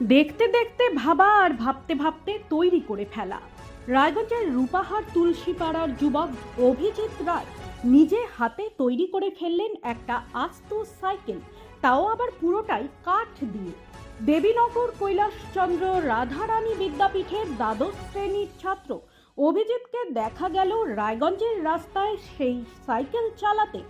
দেখতে দেখতে ভাবা আর ভাবতে ভাবতে তৈরি করে ফেলা। রায়গঞ্জের রূপাহার তুলসীপাড়ার যুবক অভিজিৎ রায় নিজে হাতে তৈরি করে ফেললেন একটা আস্ত সাইকেল, তাও আবার পুরোটাই কাঠ দিয়ে। দেবীনগর কৈলাসচন্দ্র রাধারানী বিদ্যাপীঠের দ্বাদশ শ্রেণির ছাত্র অভিজিৎকে দেখা গেল রায়গঞ্জের রাস্তায় সেই সাইকেল চালাতে,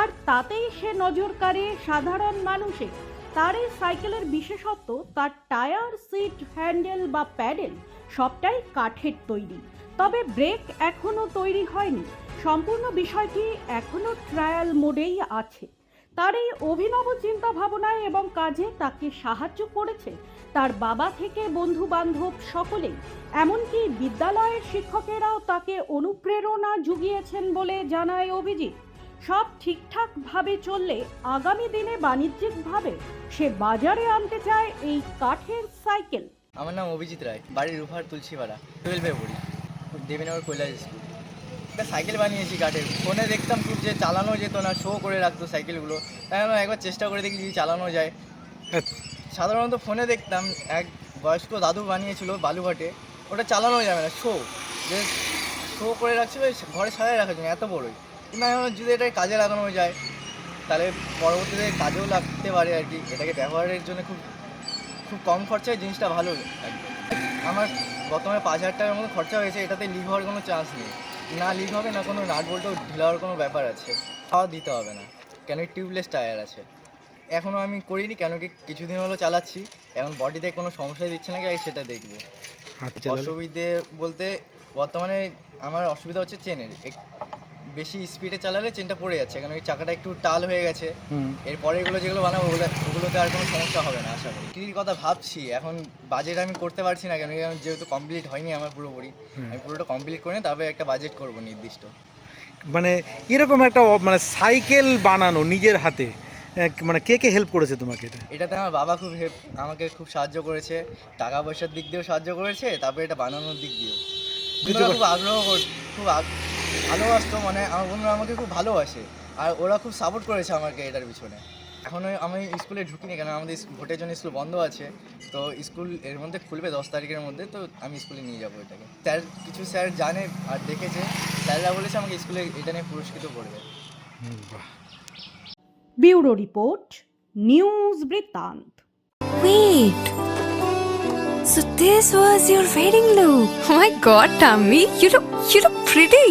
আর তাতেই সে নজর কাড়ে সাধারণ মানুষে তার এই সাইকেলের বিশেষত্ব, তার টায়ার, সিট, হ্যান্ডেল বা প্যাডেল সবটাই কাঠের তৈরি। তবে ব্রেক এখনও তৈরি হয়নি। সম্পূর্ণ বিষয়টি এখনও ট্রায়াল মোডেই আছে। তার এই অভিনব চিন্তা ভাবনায় এবং কাজে তাকে সাহায্য করেছে তার বাবা থেকে বন্ধু বান্ধব সকলেই। এমনকি বিদ্যালয়ের শিক্ষকেরাও তাকে অনুপ্রেরণা জুগিয়েছেন বলে জানায় অভিজিৎ। সব ঠিকঠাকভাবে চললে আগামী দিনে বাণিজ্যিকভাবে সে বাজারে আনতে চায় এই কাঠের সাইকেল। আমার নাম অভিজিৎ রায় বাড়ির রুফার তুলসীপাড়া টুয়েলভে পড়ি দেবীনগর কৈলাস স্কুল একটা সাইকেল বানিয়েছি কাঠের ফোনে দেখতাম খুব যে চালানো যেত না শো করে রাখতো সাইকেলগুলো। তাই আমি একবার চেষ্টা করে দেখি যদি চালানো যায়। সাধারণত ফোনে দেখতাম এক বয়স্ক দাদু বানিয়েছিল বালুঘাটে ওটা চালানো যাবে না শো যে শো করে রাখছিল ঘরে সাজায় রাখার জন্য এত বড়ই। আমি যদি এটা কাজে লাগানো যায় তাহলে পরবর্তীতে কাজেও লাগতে পারে আর কি। এটাকে ব্যবহারের জন্য খুব খুব কম খরচায় জিনিসটা ভালো আমার বর্তমানে পাঁচ হাজার টাকার মতো খরচা হয়েছে এটাতে লিক হওয়ার কোনো চান্স নেই। না লিক হবে না কোনো নাট বল্টও ঢিলা হওয়ার কোনো ব্যাপার আছে। খাওয়া দিতে হবে না কেন টিউবলেস টায়ার আছে। এখনও আমি করিনি কেন কি কিছুদিন হলো চালাচ্ছি। এখন বডিতে কোনো সমস্যা দিচ্ছে নাকি আমি সেটা দেখব। আচ্ছা অসুবিধে বলতে বর্তমানে আমার অসুবিধা হচ্ছে চেনের বেশি স্পিডে চালালে চেনটা পড়ে যাচ্ছে কারণ ওই চাকাটা একটু টাল হয়ে গেছে। এরপরে এগুলো যেগুলো বানাবো ওগুলো ওগুলোতে আর কোনো সমস্যা হবে না আশা করি। বিক্রির কথা ভাবছি এখন বাজেট আমি করতে পারছি না কেন যেহেতু কমপ্লিট হয়নি আমার পুরোপুরি আমি পুরোটা কমপ্লিট করে তারপরে একটা বাজেট করব নির্দিষ্ট। মানে এরকম একটা মানে সাইকেল বানানো নিজের হাতে মানে কে কে হেল্প করেছে তোমাকে এটা? এটাতে আমার বাবা খুব হেল্প আমাকে খুব সাহায্য করেছে টাকা পয়সার দিক দিয়েও সাহায্য করেছে তারপরে এটা বানানোর দিক দিয়েও। খুব আগ্রহ খুব ভালোবাসতো মানে আমার বন্ধুরা আমাকে খুব ভালোবাসে। আর ওরা খুব সাপোর্ট করেছে আমাকে এটার পিছনে। এখনও আমি স্কুলে ঢুকিনি কেন? আমাদের ভোটের জন্য স্কুল বন্ধ আছে। তো স্কুলের মধ্যে খুলবে দশ তারিখের মধ্যে তো আমি স্কুলে নিয়ে যাব এটাকে। স্যার কিছু স্যার জানে আর দেখেছে। স্যাররা বলেছে আমাকে স্কুলে এটা নিয়ে পুরস্কৃত করবে। ব্যুরো রিপোর্ট নিউজ বৃত্তান্ত। Wait. So this was your wedding look. Oh my god, Tammy, you look you look pretty.